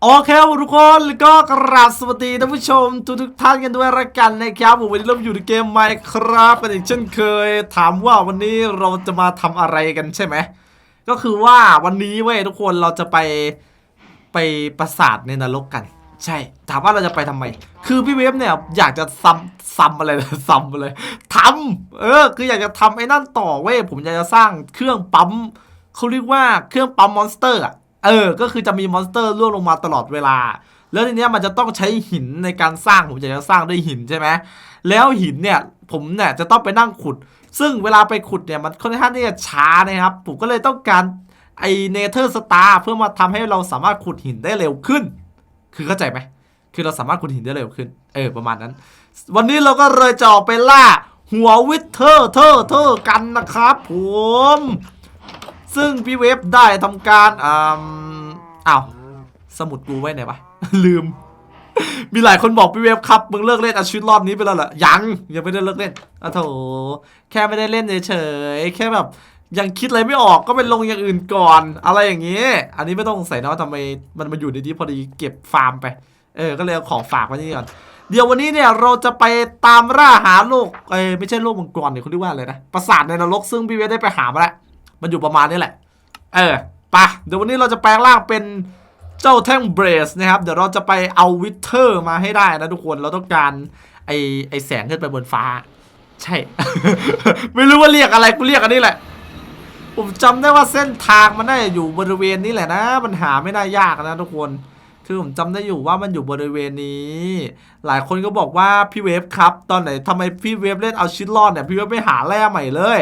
โอเคครับทุกคนแล้วก็กราบสวัสดีท่านผู้ชมทุกทุกท่านกันด้วยละกันนะครับผมวันนี้เราอยู่ในเกมไมครับเป็นอีกเช่นเคย ถามว่าวันนี้เราจะมาทำอะไรกันใช่ไหมก็คือว่าวันนี้เว้ยทุกคนเราจะไปไปปราสาทในนรกกัน ใช่ ถามว่าเราจะไปทำไม คือพี่เวฟเนี่ยอยากจะซ้ำซ้ำอะไรนะซ้ำอะไรทำเออ คืออยากจะทำไอ้นั่นต่อเว้ยผมอยากจะสร้างเครื่องปั๊มเขาเรียกว่าเครื่องปั๊มมอนสเตอร์อะ เออ ก็คือจะมีมอนสเตอร์ร่วงลงมาตลอดเวลา แล้วทีเนี้ยมันจะต้องใช้หินในการสร้างผมอยากจะสร้างด้วยหินใช่ไหมแล้วหินเนี่ยผมเนี่ยจะต้องไปนั่งขุด ซึ่งเวลาไปขุดเนี่ยมันค่อนข้างที่จะช้านะครับ ผมก็เลยต้องการไอเนเธอร์สตาร์เพื่อมาทำให้เราสามารถขุดหินได้เร็วขึ้น คือเข้าใจไหมคือเราสามารถขุดหินได้เร็วขึ้น เออประมาณนั้น วันนี้เราก็เลยจะออกไปล่าหัววิทเทอร์เทอร์เทอร์กันนะครับผม ซึ่งพี่เวฟได้ทำการอ่าอ้าวสมุดกูไว้ไหนวะลืม มีหลายคนบอกพี่เวฟครับมึงเลิกเล่นอาชีพรอบนี้ไปแล้วเหรอยังยังไม่ได้เลิกเล่นอะโถแค่ไม่ได้เล่นเฉยๆแค่แบบยังคิดอะไรไม่ออกก็ไปลงอย่างอื่นก่อน อะไรอย่างนี้ อันนี้ไม่ต้องสงสัยนะว่าทำไมมันมาอยู่ในนี้พอดีเก็บฟาร์มไป เออ ก็เลยเอาของฝากไว้นี่ก่อน เดี๋ยววันนี้เนี่ยเราจะไปตามล่าหาโลก เอ้ยไม่ใช่โลกมังกรเนี่ยเขาเรียกว่าอะไรนะ ปราสาทในนรกซึ่งพี่เวฟได้ไปหามาแล้ว มันอยู่ประมาณนี้แหละ เออไปะเดี๋ยววันนี้เราจะแปลงร่างเป็นเจ้าแท่งเบรสนะครับ เดี๋ยวเราจะไปเอาวิเทอร์มาให้ได้นะทุกคน เราต้องการไอไอแสงขึ้นไปบนฟ้า ใช่ ไม่รู้ว่าเรียกอะไร กูเรียกอันนี้แหละ ผมจำได้ว่าเส้นทางมันน่าจะอยู่บริเวณนี้แหละนะ มันหาไม่น่ายากนะทุกคน คือผมจำได้อยู่ว่ามันอยู่บริเวณนี้ หลายคนก็บอกว่าพี่เวฟครับ ตอนไหนทำไมพี่เวฟเล่นเอาชิดรอดเนี่ย พี่เวฟไม่หาแร่ใหม่เลย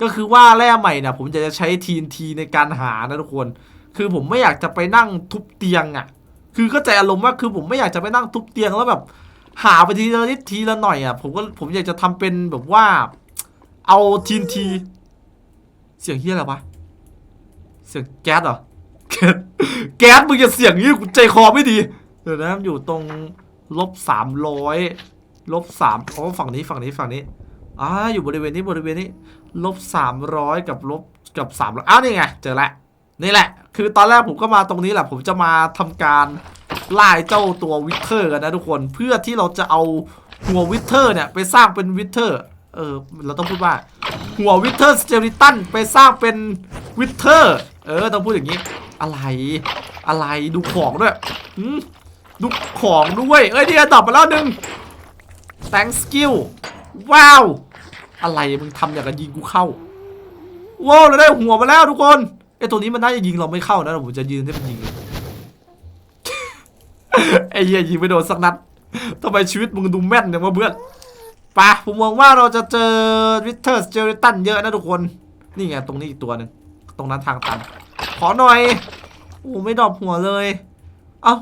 ก็คือว่าแร่ใหม่เนี่ยผมจะใช้ TNT ในการหานะทุกคน คือผมไม่อยากจะไปนั่งทุบเตียงอะ่ะ คือเข้าใจอารมณ์ว่าคือผมไม่อยากจะไปนั่งทุบเตียงแล้วแบบ หาไปทีละนิดทีละหน่อยอะ่ะ ผมก็ผมอยากจะทำเป็นแบบว่า เอา TNT เสียงเฮียอะไรวะ เสียงแก๊สเหรอ แก๊สแก๊สมึงจะเสียงนี้ใจคอไม่ดี เดี๋ยวนะมันอยู่ตรงลบสามร้อยลบสามอ๋อฝั่งนี้ฝั่งนี้ฝั่งนี้อ่าอยู่บริเวณนี้บริเวณนี้ ลบสามร้อยกับลบกับสามร้อยอ้าวนี่ไง เจอแล้วนี่แหละ คือตอนแรกผมก็มาตรงนี้แหละ ผมจะมาทำการล่าเจ้าตัววิเทอร์กันนะทุกคนเพื่อที่เราจะเอาหัววิเทอร์เนี่ย ไปสร้างเป็นวิเทอร์เออเราต้องพูดว่า หัววิเทอร์สเจลิตันไปสร้างเป็นวิเทอร์เออต้องพูดอย่างนี้ อะไรอะไรดูของด้วยดูของด้วย เอ้ยนี่ตอบมาแล้วหนึ่ง thanks skill ว้าว อะไรมึงทำอย่างกับยิงกูเข้าว้าวเราได้หัวมาแล้วทุกคนไอ้ตัวนี้มันน่าจะยิงเราไม่เข้านะผมจะยืนให้มันยิงไอ้เหี้ยยิงไม่โดนสักนัดทำไมชีวิตมึงดูแม่นเนี่ยว่าเพื่อนปะผมมองว่าเราจะเจอวิเทอร์สเจอริตันเยอะนะทุกคน นี่ไงตรงนี้อีกตัวหนึ่งตรงนั้นทางตัน ขอหน่อย โอ้ไม่ดอปหัวเลย เอ้า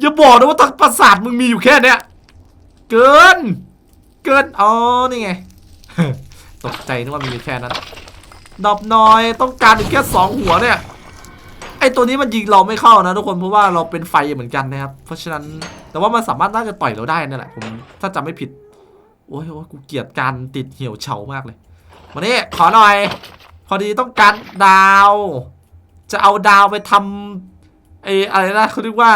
อย่าบอกนะว่าทักประสาทมึงมีอยู่แค่เนี้ย เกิน เกิน อ๋อ นี่ไง ตกใจนึกว่ามีแค่นั้นดอปหน่อยต้องการอีกแค่สองหัวเนี่ย ไอตัวนี้มันยิงเราไม่เข้านะทุกคนเพราะว่าเราเป็นไฟเหมือนกันนะครับ เพราะฉะนั้นแต่ว่ามันสามารถน่าจะต่อยเราได้นั่นแหละผมถ้าจำไม่ผิด โอ้ยโอ้ยกูเกลียดการติดเหี่ยวเฉามากเลยมานี่ขอหน่อย พอดีต้องการดาว จะเอาดาวไปทำไออะไรนะเขาเรียกว่า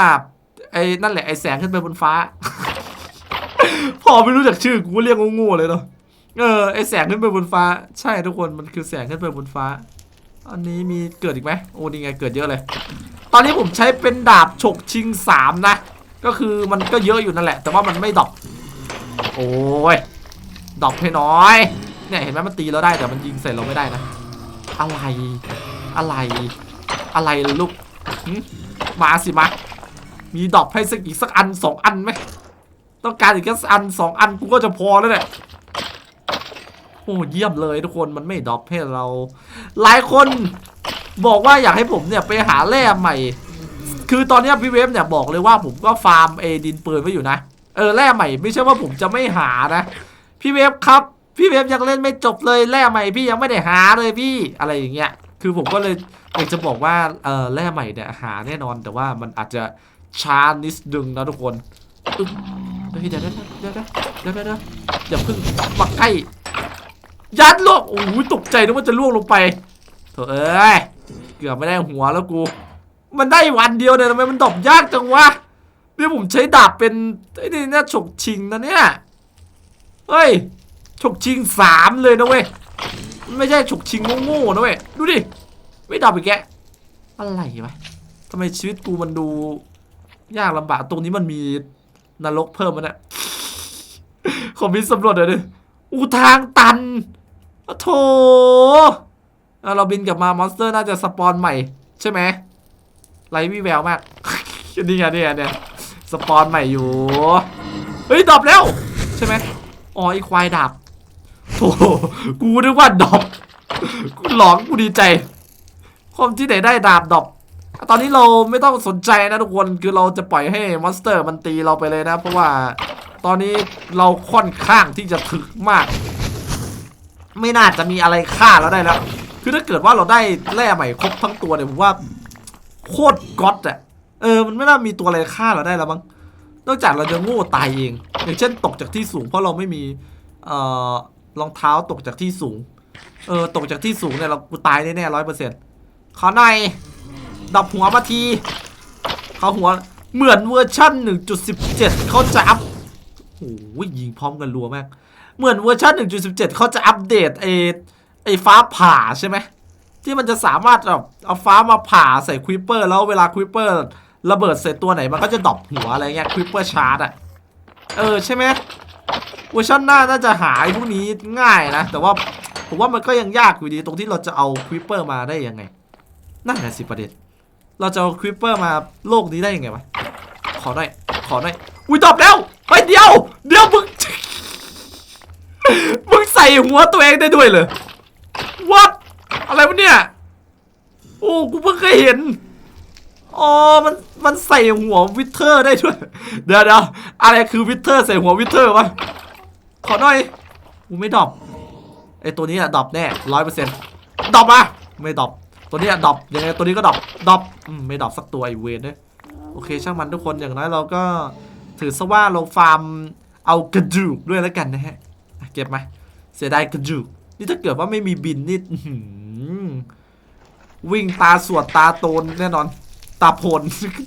ไอ้นั่นแหละไอ้แสงขึ้นไปบนฟ้า พอไม่รู้จักชื่อกูเรียกงูๆเลยเนาะ เออไอแสงขึ้นไปบนฟ้า ใช่ทุกคนมันคือแสงขึ้นไปบนฟ้า อันนี้มีเกิดอีกไหมโอ้นี่ไงเกิดเยอะเลย ตอนนี้ผมใช้เป็นดาบฉกชิงสามนะ ก็คือมันก็เยอะอยู่นั่นแหละ แต่ว่ามันไม่ดอปโอ้ยดอปให้น้อย เนี่ยเห็นไหมมันตีเราได้แต่มันยิงใส่เราไม่ได้นะ อะไร อะไร อะไรลูกมาสิมามีดอปให้สักอีกสักอันสองอันไหมต้องการอีกแค่อันสองอันกูก็จะพอแล้วเนี่ย โอ้เยี่ยมเลยทุกคนมันไม่ดรอปให้เรา หลายคนบอกว่าอยากให้ผมเนี่ยไปหาแร่ใหม่ คือตอนนี้พี่เวฟเนี่ยบอกเลยว่าผมก็ฟาร์มเอดินปืนไว้อยู่นะ เออแร่ใหม่ไม่ใช่ว่าผมจะไม่หานะ พี่เวฟครับพี่เวฟยังเล่นไม่จบเลยแร่ใหม่พี่ยังไม่ได้หาเลยพี่อะไรอย่างเงี้ย คือผมก็เลยอยากจะบอกว่าเออแร่ใหม่เนี่ยหาแน่นอนแต่ว่ามันอาจจะช้านิดนึงนะทุกคนเฮ้ยเดี๋ยวเดี๋ยวเดี๋ยวเดี๋ยวเดี๋ยวเดี๋ยวอย่าเพิ่งมาใกล้ ยัดลงโอ้ยตกใจนึกว่าจะล่วงลงไปโถอเอ้ยเกือบไม่ได้หัวแล้วกู มันได้วันเดียวเนี่ยทำไมมันดอปยากจังวะนี่ผมใช้ดาบเป็นไอ้นี่เนี่ยฉกชิงนะเนี่ยเฮ้ยฉกชิงสามเลยนะเว้ยไม่ใช่ฉกชิงโง่ๆนะเว้ยดูดิไม่ดรอปอีกแกอะไรวะทำไมชีวิตกูมันดู ยากลำบากตรงนี้มันมีนรกเพิ่มมันอะขอมีสำรวจหน่อยดิอูทางตัน อะโถเราบินกลับมามอนสเตอร์น่าจะสปอนใหม่ ใช่ไหมไรวิแววมากนี่ไงนี่ไงเนี่ยสปอนใหม่อยู่ เฮ้ยดรอปแล้ว ใช่ไหมอ๋อไอควายดับโถกูนึกว่าดรอปกูหลอนกูดีใจคอมที่ไหนได้ดาบดรอปตอนนี้เราไม่ต้องสนใจนะทุกคนคือเราจะปล่อยให้มอนสเตอร์มันตีเราไปเลยนะ เพราะว่าตอนนี้เราค่อนข้างที่จะถึกมาก ไม่น่าจะมีอะไรฆ่าเราได้แล้ว คือถ้าเกิดว่าเราได้แร่ใหม่ครบทั้งตัวเนี่ยผมว่าโคตรก๊อตอะเออมันไม่น่ามีตัวอะไรฆ่าเราได้แล้วมั้งนอกจากเราจะโง่ตายเอง อย่างเช่นตกจากที่สูงเพราะเราไม่มีเอ่อรองเท้าตกจากที่สูง เออตกจากที่สูงเนี่ยเรากูตายแน่ๆร้อยเปอร์เซ็นต์ขอหน่อยดับหัวมาทีเขาหัวเหมือนเวอร์ชั่น 1.17 เขาจะอัพโอ้ยยิงพร้อมกันรัวมาก เหมือนเวอร์ชัน1.17 เขาจะอัปเดตไอ้ไอ้ฟ้าผ่าใช่ไหม ที่มันจะสามารถแบบเอาฟ้ามาผ่าใส่ควิปเปอร์ แล้วเวลาควิปเปอร์ระเบิดใส่ตัวไหนมันก็จะดอปหัวอะไรเงี้ยควิปเปอร์ชาร์จอะเออใช่ไหมเวอร์ชันหน้าน่าจะหาไอ้พวกนี้ง่ายนะ แต่ว่าผมว่ามันก็ยังยากอยู่ดีตรงที่เราจะเอาควิปเปอร์มาได้ยังไง นั่นแหละสิประเด็นเราจะเอาควิปเปอร์มาโลกนี้ได้ยังไงวะขอหน่อยขอหน่อยอุ้ยตอบแล้วไปเดียว เดี๋ยวมึง มึงใส่หัวตัวเองได้ด้วยเลย what อะไรวะเนี่ย โอ้กูเพิ่งเคยเห็น อ๋อ มัน มันใส่หัววิเทอร์ได้ด้วย เดี๋ยวเดี๋ยวอะไรคือวิเทอร์ใส่หัววิเทอร์วะ ขอหน่อยกูไม่ดรอปไอตัวนี้อะดรอปแน่ร้อยเปอร์เซ็นต์ดรอปมา ไม่ดรอปตัวนี้อะดรอปยังไงตัวนี้ก็ดรอปดรอปไม่ดรอปสักตัวไอเวนเนี่ยโอเค ช่างมันทุกคนอย่างน้อยเราก็ถือซะว่าเราฟาร์มเอากระดูกด้วยแล้วกันนะฮะ เก็บไหมเสียดายกระดูกนี่ถ้าเกิดว่าไม่มีบินนี่วิ่งตาสวดตาโตนแน่นอน ตาโพน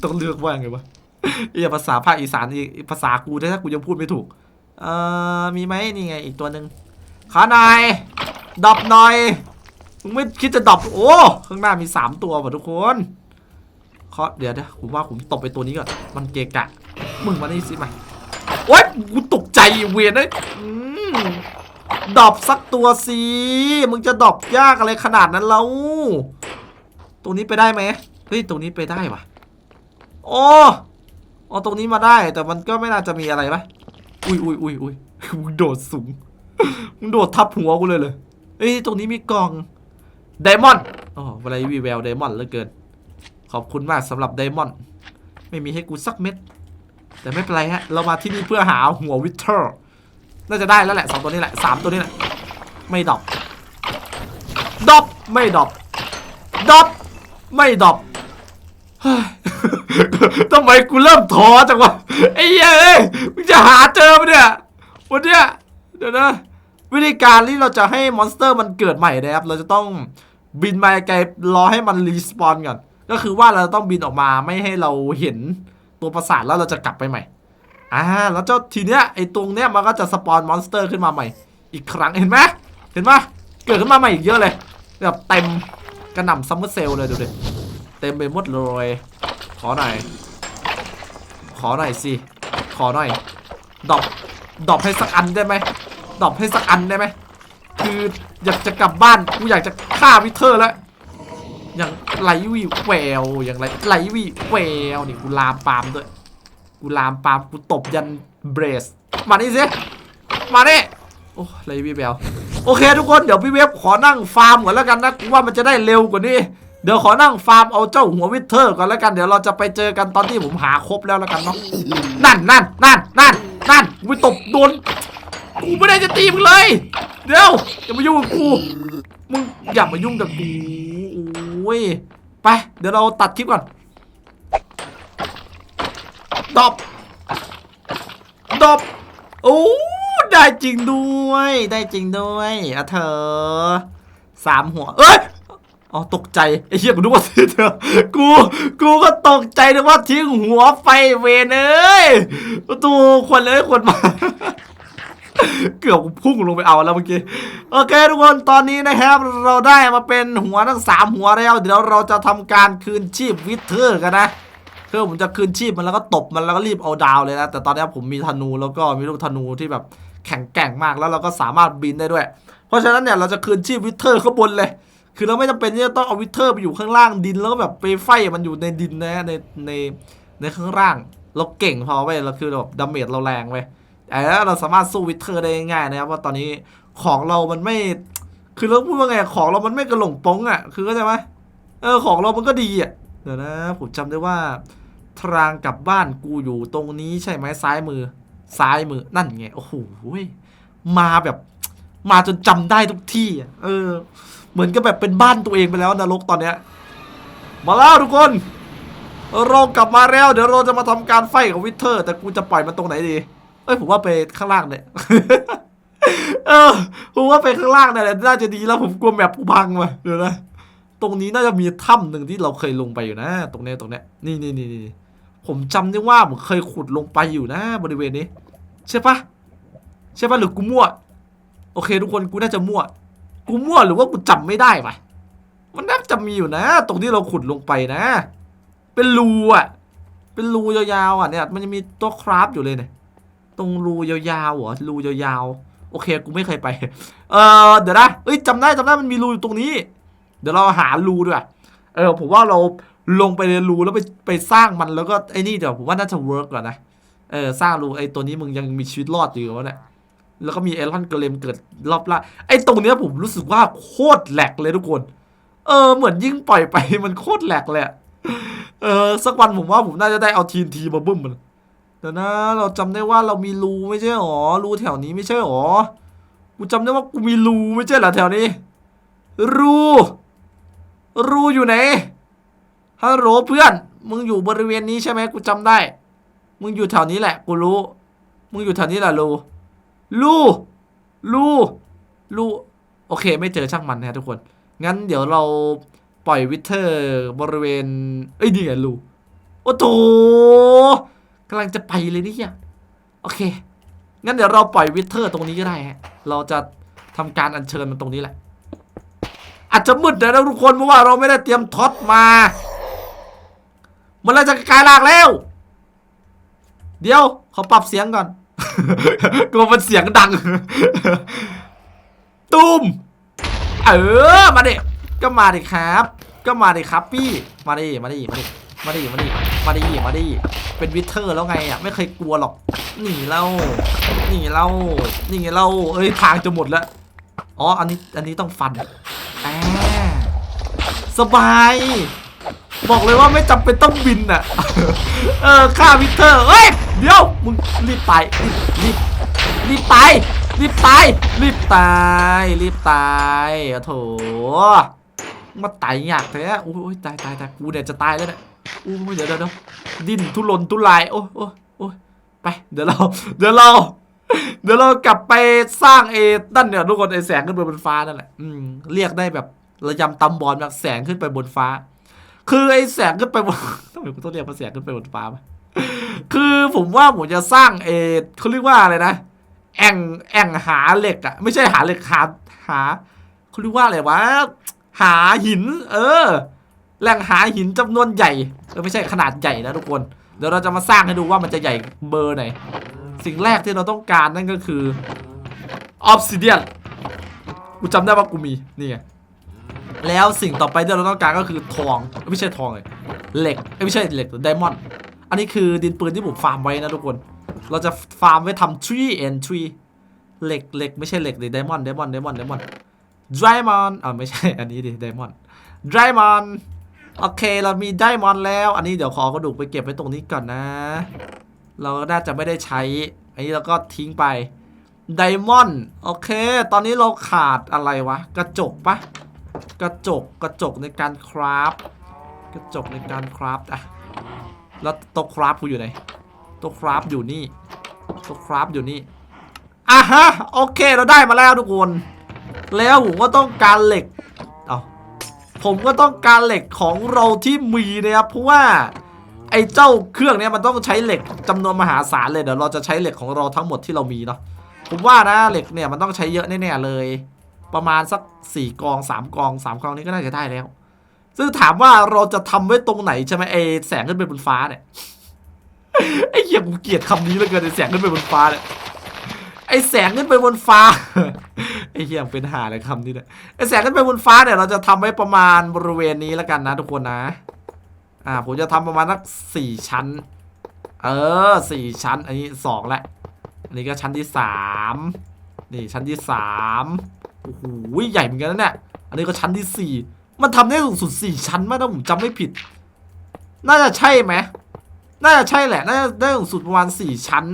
ต้องเลือกว่าไงวะไอ้ภาษาภาคอีสานอีภาษากูถ้ากูยังพูดไม่ถูก เอ่อมีไหมนี่ไงอีกตัวหนึ่งขาน่อยดรอปหน่อยมึงไม่คิดจะดรอปโอ้ข้างหน้ามีสามตัวว่ะทุกคนเคาเดี๋ยวเดี๋ยวผมว่าผมตบไปตัวนี้ก่อนมันเกะกะ มึงมานี่สิมาโอ๊ยกูตกใจเวียนเลยอื ดอปสักตัวสิมึงจะดอปยากอะไรขนาดนั้นแล้วตรงนี้ไปได้ไหมเฮ้ยตรงนี้ไปได้ว่ะโอ้อ๋อตรงนี้มาได้ แต่มันก็ไม่น่าจะมีอะไรปะอุ้ยอุ้ยอุ้ยอุ้ยมึงโดดสูงมึงโดดทับหัวกูเลยเลยเอ้ยตรงนี้มีกล่องไดมอนด์อ๋ออะไรวีแววไดมอนด์เหลือเกิน ขอบคุณมากสำหรับไดมอนด์ไม่มีให้กูสักเม็ด แต่ไม่เป็นไรฮะ เรามาที่นี่เพื่อหาหัววิเทอร์ น่าจะได้แล้วแหละสองตัวนี้แหละสามตัวนี้แหละ ไม่ดอปดอปไม่ดอปดอปไม่ดอปเฮ้ยทำไมกูเริ่มท้อจังวะไอ้เหี้ยเอ้ยมึงจะหาเจอปะเนี่ยวันเนี้ยเดี๋ยวนะวิธีการที่เราจะให้มอนสเตอร์มันเกิดใหม่นะครับเราจะต้องบินมาไกลรอให้มันรีสปอนก่อนก็คือว่าเราต้องบินออกมาไม่ให้เราเห็นตัวประสาทแล้วเราจะกลับไปใหม่ อ่าแล้วเจ้าทีเนี้ยไอ้ตรงเนี้ยมันก็จะสปอนมอนสเตอร์ขึ้นมาใหม่ อีกครั้งเห็นไหมเห็นไหมเกิดขึ้นมาใหม่อีกเยอะเลยแบบเต็มกระหน่ำซัมเมอร์เซลเลยดูดิเต็มไปหมดเลยขอหน่อยขอหน่อยสิขอหน่อยดอปดอปให้สักอันได้ไหมดอปให้สักอันได้ไหมคืออยากจะกลับบ้านกูอยากจะฆ่าวิเทอร์แล้วอย่างไหลวีแววอย่างไรไหลวีแววนี่กูลามปามด้วย กูลามปามกูตบยันเบรส มานี่สิมานี่โอ้ไหลวีแววโอเคทุกคนเดี๋ยวพี่เวฟขอนั่งฟาร์มก่อนแล้วกันนะว่ามันจะได้เร็วกว่านี้ เดี๋ยวขอนั่งฟาร์มเอาเจ้าหัววิเทอร์ก่อนแล้วกันเดี๋ยวเราจะไปเจอกันตอนที่ผมหาครบแล้วแล้วกันเนาะนั่นนั่นนั่นนั่นนั่นกูไปตบโดนกูไม่ได้จะตีมึงเลย เดี๋ยวอย่ามายุ่งกับกูมึงอย่ามายุ่งกับกูโอ้ยไปเดี๋ยวเราตัดคลิปก่อน ดบดบโอ้ได้จริงด้วย ได้จริงด้วยอะเธอสามหัว เอ้ยอ๋อตกใจไอ้เหี้ยกูนึกว่าซื้อเธอ กู กูก็ตกใจนึกว่าทิ้งหัวไฟเวนเอ้ยตัวคนเลยคนมา เกือบพุ่งลงไปเอาแล้วเมื่อกี้ โอเคทุกคนตอนนี้นะครับ เราได้มาเป็นหัวทั้งสามหัวแล้ว เดี๋ยวเราจะทำการคืนชีพวิเทอร์กันนะ คือผมจะคืนชีพมันแล้วก็ตบมันแล้วก็รีบเอาดาวเลยนะ แต่ตอนนี้ผมมีธนูแล้วก็มีลูกธนูที่แบบแข็งแกร่งมากแล้วเราก็สามารถบินได้ด้วย เพราะฉะนั้นเนี่ยเราจะคืนชีพวิเทอร์ข้างบนเลย คือเราไม่จำเป็นที่จะต้องเอาวิเทอร์ไปอยู่ข้างล่างดินแล้วก็แบบไปไฟมันอยู่ในดินนะในในในข้างล่าง เราเก่งพอไปเราคือแบบดาเมจเราแรงไปแต่เราสามารถสู้วิเทอร์ได้ง่ายนะครับว่าตอนนี้ของเรามันไม่ คือเราพูดว่าไงของเรามันไม่กระหล่งปงอะ คือเข้าใจไหมเออของเรามันก็ดีอะเดี๋ยวนะผมจำได้ว่า ทางกลับบ้านกูอยู่ตรงนี้ใช่ไหมซ้ายมือ ซ้ายมือนั่นไงโอ้โหมาแบบ มาจนจำได้ทุกที่เออ เหมือนกับแบบเป็นบ้านตัวเองไปแล้วนรกตอนเนี้ย มาแล้วทุกคนเรากลับมาแล้ว เดี๋ยวเราจะมาทำการไฟกับวิเทอร์ แต่กูจะปล่อยมันตรงไหนดีเอ้ยผมว่าไปข้างล่างเนี่ยเออผมว่าไปข้างล่างเนี่ยแหละน่าจะดีแล้วผมกลัวแมปกูพังว่ะเดี๋ยวนะตรงนี้น่าจะมีถ้ำหนึ่งที่เราเคยลงไปอยู่นะ ตรงเนี้ยตรงเนี้ยนี่นี่นี่นี่ ผมจำได้ว่าผมเคยขุดลงไปอยู่นะบริเวณนี้ ใช่ปะใช่ปะหรือกูมั่ว โอเค ทุกคนกูน่าจะมั่ว กูมั่วหรือว่ากูจำไม่ได้ปะมันน่าจะมีอยู่นะ ตรงที่เราขุดลงไปนะ เป็นรูอะ เป็นรูยาวๆอะเนี่ย มันจะมีตัวคราฟอยู่เลยเนี่ย ตรงรูยาวๆเหรอ รูยาวๆ โอเค กูไม่เคยไป เออเดี๋ยวนะเอ้ยจำได้จำได้มันมีรูอยู่ตรงนี้ เดี๋ยวเราหารูด้วย เออ ผมว่าเรา ลงไปในรูแล้วไปไปสร้างมันแล้วก็ไอ้นี่เดี๋ยวผมว่าน่าจะเวิร์กก่อนนะเออสร้างรูไอ้ตัวนี้มึงยังมีชีวิตรอดอยู่วะเนี่ยแล้วก็มีเอลอนเกเลมเกิดรอบล่าไอ้ตรงเนี้ยผมรู้สึกว่าโคตรแหลกเลยทุกคน เออเหมือนยิ่งปล่อยไปมันโคตรแหลกเลยอะเออสักวันผมว่าผมน่าจะได้เอาทีนทีมาบึ้มมันเดี๋ยวนะเราจำได้ว่าเรามีรูไม่ใช่หรอรูแถวนี้ไม่ใช่หรอกูจำได้ว่ากูมีรูไม่ใช่หรอแถวนี้รูรูอยู่ไหน ฮัลโหลเพื่อน มึงอยู่บริเวณนี้ใช่ไหมกูจำได้ มึงอยู่แถวนี้แหละ กูรู้ มึงอยู่แถวนี้แหละรูลูลูลูโอเค ไม่เจอช่างมันนะทุกคน งั้นเดี๋ยวเราปล่อยวิเทอร์บริเวณ เอ้ยนี่ไงลูโอ้โถกำลังจะไปเลยนี่ยังโอเค งั้นเดี๋ยวเราปล่อยวิเทอร์ตรงนี้ก็ได้ฮะ เราจะทำการอัญเชิญมันตรงนี้แหละ อาจจะมืดนะทุกคนเพราะว่าเราไม่ได้เตรียมท็อตมา มันเลยจะกลายร่างแล้ว เดี๋ยวขอปรับเสียงก่อนกลัวมันเสียงดัง ตูมเออ มาดิก็มาดิครับ ก็มาดิครับพี่ มาดิมาดิมาดิมาดิมาดิมาดิมาดิเป็นวิเทอร์แล้วไงอะ ไม่เคยกลัวหรอกหนีเราหนีเราหนีเราเอ้ยทางจะหมดแล้วอ๋อ อันนี้ อันนี้ต้องฟันแอ่าสบาย บอกเลยว่าไม่จำเป็นต้องบินอะ เออค่าวิเทอร์เฮ้ย เดี๋ยว มึงรีบไปรีบรีบไปรีบตายรีบตายรีบตายโอ้โถมาตายอยากแท้โอ้ยตายตายตายกูเนี่ยจะตายแล้วเนี่ยโอ้ยเดี๋ยวเดี๋ยวดิ้นทุรนทุรายโอ้ยโอ้ยโอ้ไปเดี๋ยวเราเดี๋ยวเรา เดี๋ยวเรากลับไปสร้างเอนั่นเนี่ยทุกคนไอแสงขึ้นไปบนฟ้านั่นแหละอืมเรียกได้แบบระยำตำบอลแบบแสงขึ้นไปบนฟ้า คือไอ้แสงขึ้นไปบนทำไมกูต้องเรียกว่าแสงขึ้นไปบนฟ้าคือผมว่าผมจะสร้างเอเขาเรียกว่าอะไรนะแอ่งแอ่งหาเหล็กอะไม่ใช่หาเหล็กหาหาเขาเรียกว่าอะไรวะหาหิน เออ แหล่งหาหินจำนวนใหญ่เออไม่ใช่ขนาดใหญ่นะทุกคนเดี๋ยวเราจะมาสร้างให้ดูว่ามันจะใหญ่เบอร์ไหนสิ่งแรกที่เราต้องการนั่นก็คือออ s ซิเดียนกูจำได้ว่ากูมีนี่ไง แล้วสิ่งต่อไปที่เราต้องการก็คือทองไม่ใช่ทองเลยเหล็กไม่ใช่เหล็กไดมอนด์อันนี้คือดินปืนที่ผมฟาร์มไว้นะทุกคน เราจะฟาร์มไว้ทำ tree and tree เหล็กเหล็กไม่ใช่เหล็กดิไดมอนด์ไดมอนด์ไดมอนด์ไดมอนด์ไดมอนด์อ่าไม่ใช่อันนี้ดิไดมอนด์ไดมอนด์โอเคเรามีไดมอนด์แล้ว อันนี้เดี๋ยวขอกระดูกไปเก็บไว้ตรงนี้ก่อนนะ เราน่าจะไม่ได้ใช้ อันนี้เราก็ทิ้งไปไดมอนด์โอเค ตอนนี้เราขาดอะไรวะ กระจกปะ กระจกกระจกในการคราฟกระจกในการคราฟอะแล้วโต๊ะคราฟกูอยู่ไหนโต๊ะคราฟอยู่นี่โต๊ะคราฟอยู่นี่อะฮะโอเคเราได้มาแล้วทุกคน แล้วผมก็ต้องการเหล็กเอาผมก็ต้องการเหล็กของเราที่มีนะครับเพราะว่าไอ้เจ้าเครื่องเนี้ยมันต้องใช้เหล็กจำนวนมหาศาลเลยเดี๋ยวเราจะใช้เหล็กของเราทั้งหมดที่เรามีเนาะผมว่านะเหล็กเนี่ยมันต้องใช้เยอะแน่ๆเลย ประมาณสักสี่กองสามกองสามกองนี้ก็น่าจะได้แล้ว ซึ่งถามว่าเราจะทำไว้ตรงไหนใช่ไหมไอแสงขึ้นไปบนฟ้าเนี่ยไอ้เหี้ยกูเกลียดคำนี้เหลือเกินไอ้แสงขึ้นไปบนฟ้าเนี่ยไอ้แสงขึ้นไปบนฟ้าไอ้เหี้ยเป็นหาอะไรคำนี้เนี่ยไอ้แสงขึ้นไปบนฟ้าเนี่ยเราจะทำไว้ประมาณบริเวณนี้แล้วกันนะ ทุกคนนะ อ่า ผมจะทำประมาณสักสี่ชั้น เออสี่ชั้น อันนี้สองแล้วอันนี้ก็ชั้นที่สามนี่ชั้นที่สาม โอ้โหใหญ่เหมือนกันนะเนี่ยอันนี้ก็ชั้นที่สี่มันทำได้สูงสุดสี่ชั้นมากถ้าผมจำไม่ผิด น่าจะใช่ไหมน่าจะใช่แหละ น่าจะได้สูงสุดประมาณสี่ชั้น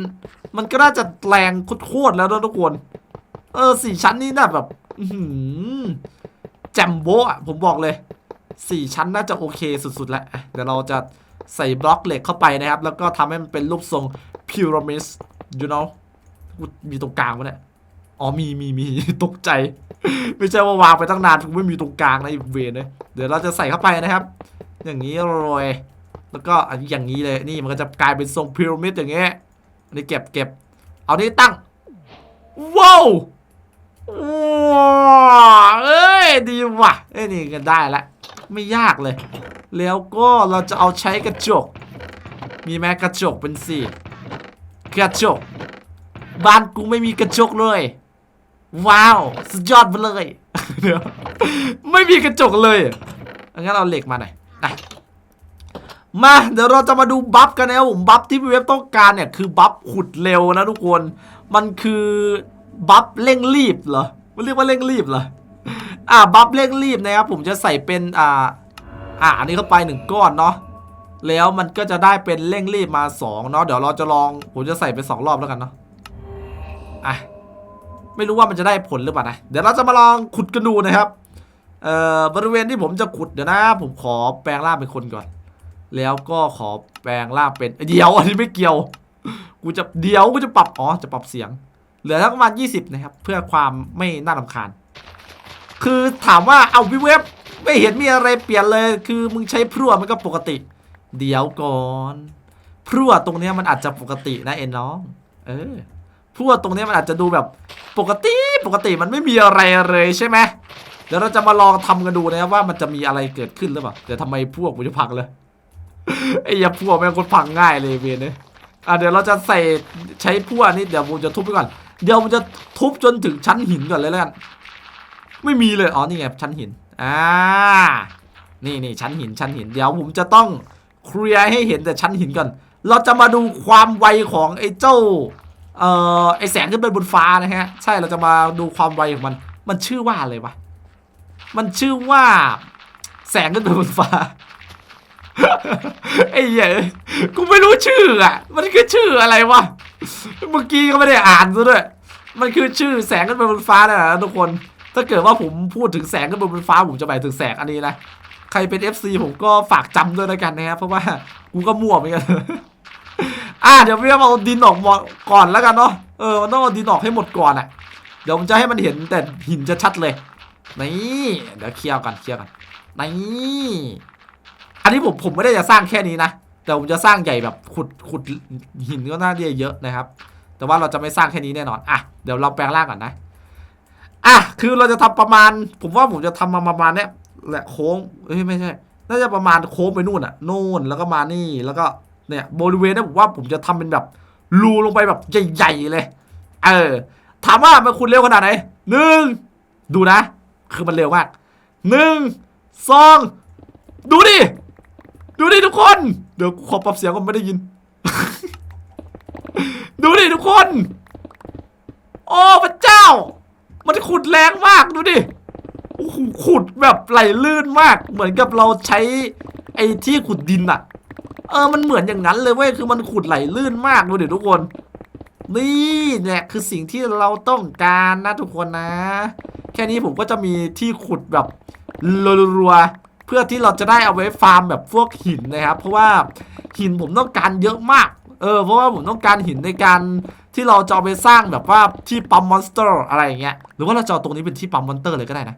มันก็น่าจะแรงโคตรแล้วนะทุกคน เออสี่ชั้นนี่น่าแบบอือหือแจมโบะผมบอกเลยสี่ชั้นน่าจะโอเคสุดๆแล้วอะเดี๋ยวเราจะใส่บล็อกเหล็กเข้าไปนะครับ แล้วก็ทำให้มันเป็นรูปทรงพีระมิด you know มีตรงกลางปะเนี่ย อ๋อมีมีมีตกใจ ไม่ใช่ว่าวางไปตั้งนานกูไม่มีตรงกลางนะไอ้เวนเลยเดี๋ยวเราจะใส่เข้าไปนะครับ อย่างนี้โรยแล้วก็อันอย่างนี้เลยนี่มันก็จะกลายเป็นทรงพีระมิดอย่างเงี้ยอันนี้เก็บเก็บเอานี่ตั้งว้าวว้าเอ้ยดีว่ะเอ้ยนี่กันได้ละไม่ยากเลย แล้วก็เราจะเอาใช้กระจก มีแม้กระจกเป็นสี่กระจกบ้านกูไม่มีกระจกเลย ว้าว สุดยอดไปเลยเดี๋ยวไม่มีกระจกเลยงั้นเอาเหล็กมาหน่อยนะมาเดี๋ยวเราจะมาดูบัฟกันนะครับผมบัฟที่พี่เว็บต้องการเนี่ยคือบัฟขุดเร็วนะทุกคน มันคือบัฟเร่งรีบเหรอมันเรียกว่าเร่งรีบเหรออ่าบัฟเร่งรีบนะครับผมจะใส่เป็นอ่าอ่าอันนี้เข้าไปหนึ่งก้อนเนาะแล้วมันก็จะได้เป็นเร่งรีบมาสองเนาะเดี๋ยวเราจะลองผมจะใส่ไปสองรอบแล้วกันเนาะอะ ไม่รู้ว่ามันจะได้ผลหรือเปล่านะ เดี๋ยวเราจะมาลองขุดกันดูนะครับ เอ่อบริเวณที่ผมจะขุดเดี๋ยวนะ ผมขอแปลงร่างเป็นคนก่อน แล้วก็ขอแปลงร่างเป็นเดี๋ยวอันนี้ไม่เกี่ยว กูจะเดี๋ยวกูจะปรับอ๋อจะปรับเสียง เหลือทั้งประมาณ20 นะครับ เพื่อความไม่น่ารำคาญ คือถามว่าเอาวิเว็บไม่เห็นมีอะไรเปลี่ยนเลย คือมึงใช้พรั่วมันก็ปกติ เดี๋ยวก่อนพรั่วตรงเนี้ยมันอาจจะปกตินะเอ็นน้อง เออ พรั่วตรงนี้มันอาจจะดูแบบปกติปกติมันไม่มีอะไรเลยใช่ไหมเดี๋ยวเราจะมาลองทำกันดูนะครับว่ามันจะมีอะไรเกิดขึ้นหรือเปล่าเดี๋ยวทำไมพวกกูจะพังเลยไอ้ยาพวกแม่งคนพังง่ายเลยเวียนเนี่ยอะเดี๋ยวเราจะใส่ใช้พวกนี้เดี๋ยวผมจะทุบไปก่อนเดี๋ยวผมจะทุบจนถึงชั้นหินก่อนเลยแล้วกันไม่มีเลยอ๋อนี่ไงชั้นหินอ่านี่นี่ชั้นหินชั้นหินเดี๋ยวผมจะต้องเคลียร์ให้เห็นแต่ชั้นหินก่อน เราจะมาดูความไวของไอ้เจ้า เอ่อไอแสงขึ้นไปบนฟ้านะฮะ ใช่เราจะมาดูความไวของมัน มันชื่อว่าอะไรวะ มันชื่อว่า แสงขึ้นไปบนฟ้าไอ้เหี้ยกูไม่รู้ชื่ออะ มันคือชื่ออะไรวะ เมื่อกี้ก็ไม่ได้อ่านซะด้วย มันคือชื่อแสงขึ้นไปบนฟ้านะทุกคน ถ้าเกิดว่าผมพูดถึงแสงขึ้นไปบนฟ้าผมจะหมายถึงแสงอันนี้นะ ใครเป็น FC ผมก็ฝากจำด้วยแล้วกันนะครับ เพราะว่ากูก็มั่วเหมือนกัน อะเดี๋ยวพี่เอาดินออกก่อนแล้วกันเนาะเออมันต้องเอาดินออกให้หมดก่อนอะเดี๋ยวผมจะให้มันเห็นแต่หินจะชัดเลยนี่เดี๋ยวเคลียร์กันเคลียร์กันนี่อันนี้ผมผมไม่ได้จะสร้างแค่นี้นะแต่ผมจะสร้างใหญ่แบบขุดขุดหินก็น่าจะเยอะนะครับ แต่ว่าเราจะไม่สร้างแค่นี้แน่นอนอะเดี๋ยวเราแปลงร่างก่อนนะอะคือเราจะทำประมาณ ผมว่าผมจะทำมาประมาณเนี้ยแหละโค้งเอ้ยไม่ใช่น่าจะประมาณโค้งไปนู่นอะนู่นแล้วก็มานี่แล้วก็ เนี่ยบริเวณนี้นผมว่าผมจะทำเป็นแบบรูลงไปแบบใหญ่ๆเลย เออ ถามว่ามันคุณเร็วขนาดไหนหนึ่งดูนะ คือมันเร็วมากหนึ่งสองดูดิ ดูดิทุกคน เดี๋ยวขอปรับเสียงก่อนไม่ได้ยิน ดูดิทุกคน โอ้พระเจ้า มันขุดแรงมากดูดิโอ้โหขุดแบบไหลลื่นมาก เหมือนกับเราใช้ไอ้ที่ขุดดินอะ เออมันเหมือนอย่างนั้นเลยเว้ยคือมันขุดไหลลื่นมากดูดิทุกคน นี่แหละคือสิ่งที่เราต้องการนะทุกคนนะ แค่นี้ผมก็จะมีที่ขุดแบบรัวๆเพื่อที่เราจะได้เอาไว้ฟาร์มแบบพวกหินนะครับ เพราะว่าหินผมต้องการเยอะมากเออเพราะว่าผมต้องการหินในการที่เราจะเอาไปสร้างแบบว่าที่ปั๊มมอนสเตอร์อะไรอย่างเงี้ยหรือว่าเราจะเอาตรงนี้เป็นที่ปั๊มมอนสเตอร์เลยก็ได้นะ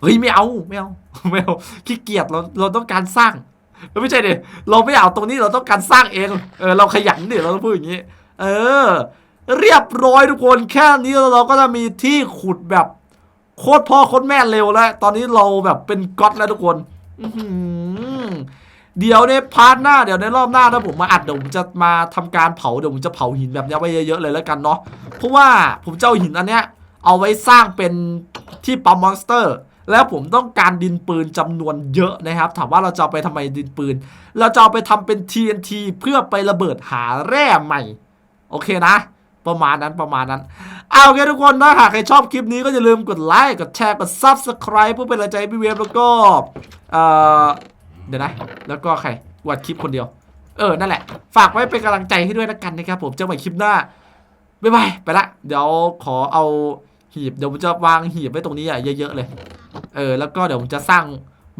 เฮ้ยไม่เอาไม่เอาไม่เอาขี้เกียจเราเราต้องการสร้าง เออไม่ใช่เดิเราไม่เอาตรงนี้เราต้องการสร้างเองเออเราขยันดิเราต้องพูดอย่างนี้ เออ เรียบร้อยทุกคนแค่นี้เราก็จะมีที่ขุดแบบโคตรพ่อโคตรแม่เร็วแล้ว ตอนนี้เราแบบเป็นก๊อตแล้วทุกคนเดี๋ยวในพาร์ทหน้าเดี๋ยวในรอบหน้าถ้าผมมาอัดเดี๋ยวผมจะมาทำการเผาเดี๋ยวผมจะเผาหินแบบนี้ไว้เยอะๆเลยแล้วกันเนาะเพราะว่าผมจะเอาหินอันเนี้ยเอาไว้สร้างเป็นที่ปั๊มมอนสเตอร์ แล้วผมต้องการดินปืนจำนวนเยอะนะครับ ถามว่าเราจะไปทำไมดินปืน เราจะไปทำเป็น TNT เพื่อไประเบิดหาแร่ใหม่ โอเคนะ ประมาณนั้นประมาณนั้น เอาโอเคทุกคนนะหากใครชอบคลิปนี้ก็อย่าลืมกดไลค์กดแชร์กด Subscribe เพื่อเป็นกำลังใจพี่เวฟแล้วก็เอ่อเดี๋ยวนะ แล้วก็ใครวัดคลิปคนเดียว เออ นั่นแหละ ฝากไว้เป็นกำลังใจให้ด้วยนะกันนะครับผมเจอกันใหม่คลิปหน้าบ๊ายบายไปละ เดี๋ยวขอเอา หีบเดี๋ยวผมจะวางหีบไว้ตรงนี้อะเยอะๆเลย เออ แล้วก็เดี๋ยวผมจะสร้าง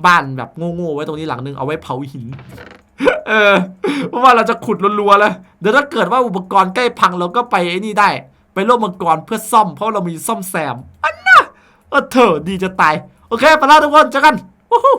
บ้านแบบโง่ๆไว้ตรงนี้หลังนึงเอาไว้เผาหิน เออ เพราะว่าเราจะขุดรัวๆเลยเดี๋ยวถ้าเกิดว่าอุปกรณ์ใกล้พังเราก็ไปไอ้นี่ได้ ไปโลกมังกรเพื่อซ่อมเพราะเรามีซ่อมแซมอันน่ะเออเถอะดีจะตาย โอเคไปแล้วทุกคนเจอกันวู้ฮู้